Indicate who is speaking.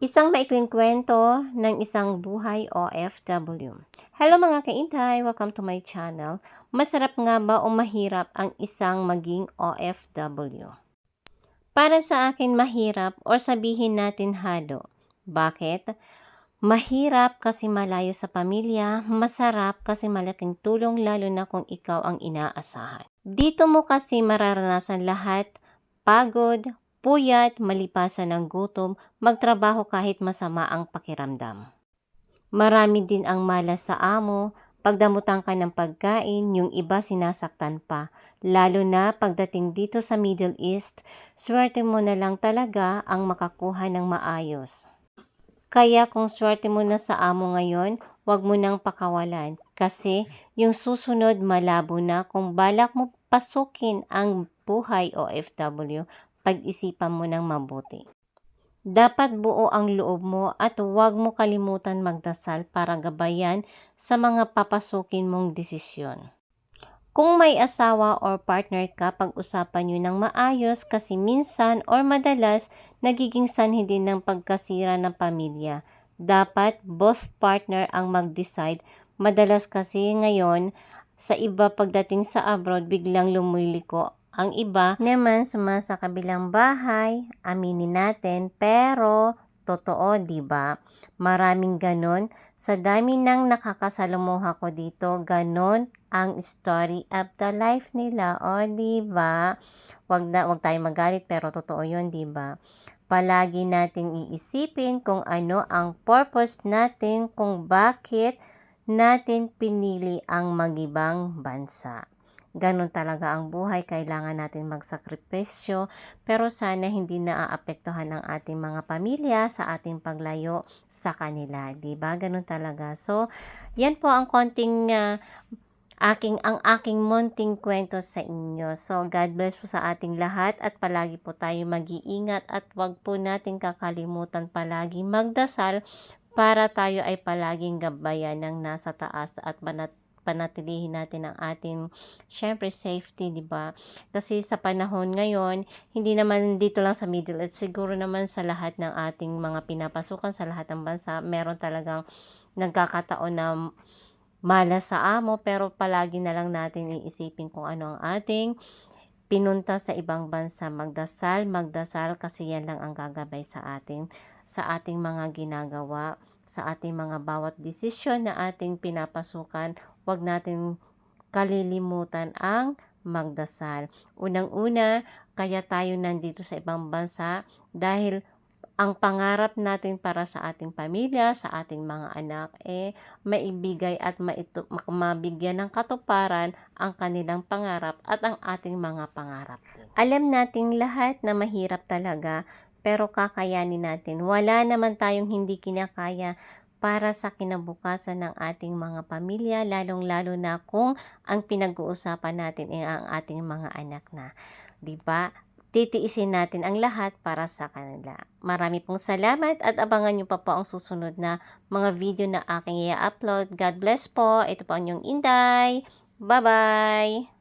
Speaker 1: Isang maikling kwento ng isang buhay OFW. Hello mga kaintay! Welcome to my channel. Masarap nga ba o mahirap ang isang maging OFW? Para sa akin mahirap o sabihin natin halo. Bakit? Mahirap kasi malayo sa pamilya, masarap kasi malaking tulong lalo na kung ikaw ang inaasahan. Dito mo kasi mararanasan lahat, pagod, puyat, malipasan ng gutom, magtrabaho kahit masama ang pakiramdam. Marami din ang malas sa amo, pagdamutan ka ng pagkain, yung iba sinasaktan pa. Lalo na pagdating dito sa Middle East, swerte mo na lang talaga ang makakuha ng maayos. Kaya kung swerte mo na sa amo ngayon, wag mo nang pakawalan kasi yung susunod malabo na kung balak mo pasukin ang buhay OFW, pag-isipan mo ng mabuti. Dapat buo ang loob mo at huwag mo kalimutan magdasal para gabayan sa mga papasukin mong desisyon. Kung may asawa or partner ka, pag-usapan nyo ng maayos kasi minsan or madalas nagiging sanhi din ng pagkasira ng pamilya. Dapat both partner ang mag-decide. Madalas kasi ngayon sa iba pagdating sa abroad biglang lumiliko. Ang iba naman sumasa kabilang bahay, aminin natin, pero totoo, 'di ba? Maraming ganon. Sa dami ng nakakasalamuha ko dito, ganon ang story of the life nila. O, 'di ba? Wag na wag tayong magalit pero totoo 'yon, 'di ba? Palagi nating iisipin kung ano ang purpose natin, kung bakit natin pinili ang magibang bansa. Ganon talaga ang buhay, kailangan natin magsakripisyo, pero sana hindi naaapektuhan ang ating mga pamilya sa ating paglayo sa kanila, 'di ba? Ganon talaga. So, 'yan po ang konting uh, aking ang aking munting kwento sa inyo. So, God bless po sa ating lahat at palagi po tayo mag-iingat at wag po natin kakalimutan palagi magdasal para tayo ay palaging gabayan ng nasa taas at manat panatilihin natin ang ating syempre safety, 'di ba? Kasi sa panahon ngayon, hindi naman dito lang sa Middle East, siguro naman sa lahat ng ating mga pinapasukan sa lahat ng bansa, meron talagang nagkakataon na malas sa amo, pero palagi na lang natin iisipin kung ano ang ating pinunta sa ibang bansa, magdasal, magdasal kasi yan lang ang gagabay sa ating sa ating mga ginagawa, sa ating mga bawat desisyon na ating pinapasukan Huwag natin kalilimutan ang magdasal. Unang-una, kaya tayo nandito sa ibang bansa dahil ang pangarap natin para sa ating pamilya, sa ating mga anak, eh, maibigay at maito, mabigyan ng katuparan ang kanilang pangarap at ang ating mga pangarap. Alam nating lahat na mahirap talaga, pero kakayanin natin. Wala naman tayong hindi kinakaya para sa kinabukasan ng ating mga pamilya, lalong-lalo na kung ang pinag-uusapan natin ay ang ating mga anak na. 'Di ba? Titiisin natin ang lahat para sa kanila. Marami pong salamat at abangan nyo pa po ang susunod na mga video na aking i-upload. God bless po. Ito po ang inyong Inday. Bye-bye!